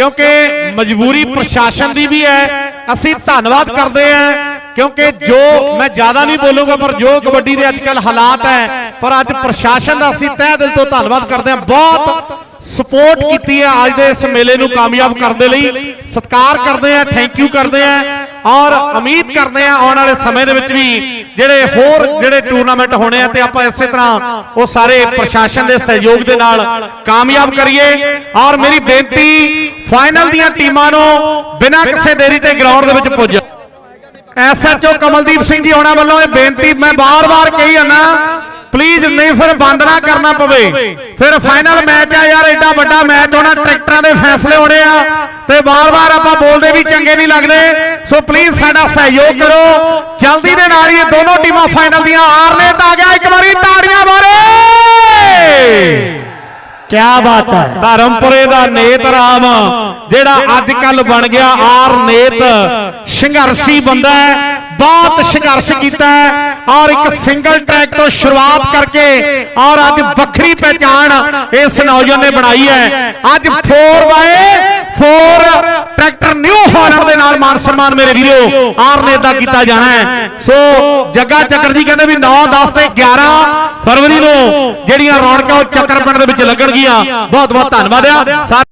ਕਿਉਂਕਿ ਮਜਬੂਰੀ ਪ੍ਰਸ਼ਾਸਨ ਦੀ ਵੀ ਹੈ ਅਸੀਂ ਧੰਨਵਾਦ ਕਰਦੇ ਹਾਂ ਕਿਉਂਕਿ ਜੋ ਮੈਂ ਜ਼ਿਆਦਾ ਨਹੀਂ ਬੋਲੂਗਾ ਪਰ ਜੋ ਕਬੱਡੀ ਦੇ ਅੱਜਕੱਲ ਹਾਲਾਤ ਹੈ ਪਰ ਅੱਜ ਪ੍ਰਸ਼ਾਸਨ ਦਾ ਅਸੀਂ ਤਹਿ ਦਿਲ ਤੋਂ ਧੰਨਵਾਦ ਕਰਦੇ ਹਾਂ। ਬਹੁਤ ਸਪੋਰਟ ਕੀਤੀ ਹੈ ਅੱਜ ਦੇ ਇਸ ਮੇਲੇ ਨੂੰ ਕਾਮਯਾਬ ਕਰਨ ਦੇ ਲਈ। ਸਤਿਕਾਰ ਕਰਦੇ ਆ ਥੈਂਕ ਯੂ ਕਰਦੇ ਆ ਔਰ ਉਮੀਦ ਕਰਦੇ ਆ ਆਉਣ ਵਾਲੇ ਸਮੇਂ ਦੇ ਵਿੱਚ ਵੀ ਜਿਹੜੇ ਹੋਰ ਜਿਹੜੇ ਟੂਰਨਾਮੈਂਟ ਹੋਣੇ ਆ ਤੇ ਆਪਾਂ ਇਸੇ ਤਰ੍ਹਾਂ ਉਹ ਸਾਰੇ ਪ੍ਰਸ਼ਾਸਨ ਦੇ ਸਹਿਯੋਗ ਦੇ ਨਾਲ ਕਾਮਯਾਬ ਕਰੀਏ। ਔਰ ਮੇਰੀ ਬੇਨਤੀ ਫਾਈਨਲ ਦੀਆਂ ਟੀਮਾਂ ਨੂੰ ਬਿਨਾਂ ਕਿਸੇ ਦੇਰੀ ਤੇ ਗਰਾਊਂਡ ਦੇ ਵਿੱਚ ਪੁੱਜ। ਐਸਐਚਓ ਕਮਲਦੀਪ ਸਿੰਘ ਜੀ ਹੋਣਾ ਵੱਲੋਂ ਇਹ ਬੇਨਤੀ ਮੈਂ ਬਾਰ-ਬਾਰ ਕਹੀ ਜਾਂਦਾ ਪਲੀਜ਼ ਨਹੀਂ ਫਿਰ ਬੰਦ ਨਾ ਕਰਨਾ ਪਵੇ। ਫਿਰ ਫਾਈਨਲ ਮੈਚ ਆ ਯਾਰ ਐਡਾ ਵੱਡਾ ਮੈਚ ਹੋਣਾ ਟਰੈਕਟਰਾਂ ਦੇ ਫੈਸਲੇ ਹੋਣੇ ਆ ਤੇ ਬਾਰ-ਬਾਰ ਆਪਾਂ ਬੋਲਦੇ ਵੀ ਚੰਗੇ ਨਹੀਂ ਲੱਗਦੇ। ਸੋ ਪਲੀਜ਼ ਸਾਡਾ ਸਹਿਯੋਗ ਕਰੋ। ਜਲਦੀ ਦੇ ਨਾਲ ਹੀ ਇਹ ਦੋਨੋਂ ਟੀਮਾਂ ਫਾਈਨਲ ਦੀਆਂ ਆਰਨੇਤ ਆ ਗਿਆ। ਇੱਕ ਵਾਰੀ ਤਾੜੀਆਂ ਮਾਰੇ। ਕਿਆ ਬਾਤ ਹੈ। ਧਰਮਪੁਰੇ ਦਾ ਨੇਤ ਰਾਮ ਜਿਹੜਾ ਅੱਜ ਕੱਲ ਬਣ ਗਿਆ ਆਰ ਨੇਤ ਸੰਘਰਸ਼ੀ ਬੰਦਾ ਹੈ। ਬਹੁਤ ਸੰਘਰਸ਼ ਕੀਤਾ ਹੈ। ਔਰ ਇੱਕ ਸਿੰਗਲ ਟਰੈਕ ਤੋਂ ਸ਼ੁਰੂਆਤ ਕਰਕੇ ਔਰ ਅੱਜ ਵੱਖਰੀ ਪਹਿਚਾਣ ਇਸ ਨੌਜਵਾਨ ਨੇ ਬਣਾਈ ਹੈ। ਅੱਜ 4x4 ਟਰੈਕਟਰ ਨਿਊ ਹਾਲੈਂਡ ਦੇ ਨਾਲ ਮਾਨ ਸਨਮਾਨ ਮੇਰੇ ਵੀਰੋ ਆਰ ਨੇਤ ਦਾ ਕੀਤਾ ਜਾਣਾ ਹੈ। ਸੋ ਜੱਗਾ ਚੱਕਰ ਜੀ ਕਹਿੰਦੇ ਵੀ 9 10 ਤੇ 11 ਫਰਵਰੀ ਨੂੰ ਜਿਹੜੀਆਂ ਰੌਣਕਾਂ ਉਹ ਚੱਕਰ ਪਿੰਡ ਦੇ ਵਿੱਚ ਲੱਗਣਗੀਆਂ। ਬਹੁਤ ਬਹੁਤ ਧੰਨਵਾਦ ਆ। ਸਾਰੇ